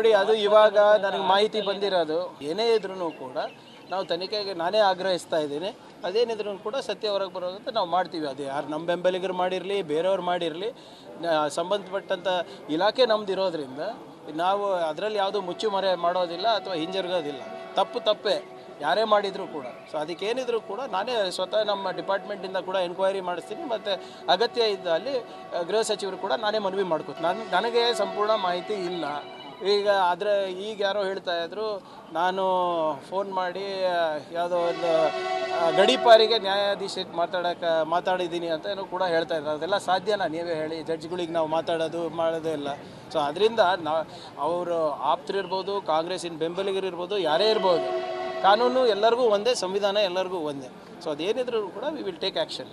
ನೋಡಿ, ಅದು ಇವಾಗ ನನಗೆ ಮಾಹಿತಿ ಬಂದಿರೋದು. ಏನೇ ಇದ್ರೂ ಕೂಡ ನಾವು ತನಿಖೆಗೆ ನಾನೇ ಆಗ್ರಹಿಸ್ತಾ ಇದ್ದೀನಿ. ಅದೇನಿದ್ರು ಕೂಡ ಸತ್ಯ ಹೊರಗೆ ಬರೋದಂತ ನಾವು ಮಾಡ್ತೀವಿ. ಅದು ಯಾರು ನಮ್ಮ ಬೆಂಬಲಿಗರು ಮಾಡಿರಲಿ, ಬೇರೆಯವ್ರು ಮಾಡಿರಲಿ ಸಂಬಂಧಪಟ್ಟಂಥ ಇಲಾಖೆ ನಮ್ದು ಇರೋದ್ರಿಂದ ನಾವು ಅದರಲ್ಲಿ ಯಾವುದೂ ಮುಚ್ಚುಮರೆ ಮಾಡೋದಿಲ್ಲ ಅಥವಾ ಹಿಂಜರುಗೋದಿಲ್ಲ. ತಪ್ಪು ತಪ್ಪೇ. ಯಾರೇ ಮಾಡಿದರೂ ಕೂಡ. ಸೊ ಅದಕ್ಕೇನಿದ್ರು ಕೂಡ ನಾನೇ ಸ್ವತಃ ನಮ್ಮ ಡಿಪಾರ್ಟ್ಮೆಂಟಿಂದ ಕೂಡ ಎನ್ಕ್ವೈರಿ ಮಾಡಿಸ್ತೀನಿ. ಮತ್ತು ಅಗತ್ಯ ಇದ್ದ ಅಲ್ಲಿ ಗೃಹ ಸಚಿವರು ಕೂಡ ನಾನೇ ಮನವಿ ಮಾಡ್ಕೋತೀನಿ. ನಾನು, ನನಗೆ ಸಂಪೂರ್ಣ ಮಾಹಿತಿ ಇಲ್ಲ. ಈಗ ಆದರೆ ಈಗ ಯಾರೋ ಹೇಳ್ತಾ ಇದ್ರು, ನಾನು ಫೋನ್ ಮಾಡಿ ಯಾವುದೋ ಒಂದು ಗಡಿಪಾರಿಗೆ ನ್ಯಾಯಾಧೀಶಕ್ಕೆ ಮಾತಾಡೋಕೆ, ಮಾತಾಡಿದ್ದೀನಿ ಅಂತ ಏನೋ ಕೂಡ ಹೇಳ್ತಾ ಇದ್ರು. ಅದೆಲ್ಲ ಸಾಧ್ಯನ? ನೀವೇ ಹೇಳಿ. ಜಡ್ಜ್ಗಳಿಗೆ ನಾವು ಮಾತಾಡೋದು, ಮಾಡೋದೇ ಇಲ್ಲ. ಸೊ ಅದರಿಂದ ನಾ, ಅವರು ಆಪ್ತರಿರ್ಬೋದು ಕಾಂಗ್ರೆಸ್ಸಿನ ಬೆಂಬಲಿಗರು ಇರ್ಬೋದು, ಯಾರೇ ಇರ್ಬೋದು, ಕಾನೂನು ಎಲ್ಲರಿಗೂ ಒಂದೇ, ಸಂವಿಧಾನ ಎಲ್ಲರಿಗೂ ಒಂದೇ. ಸೊ ಅದೇನಿದ್ರೂ ಕೂಡ ವಿ ವಿಲ್ ಟೇಕ್ ಆ್ಯಕ್ಷನ್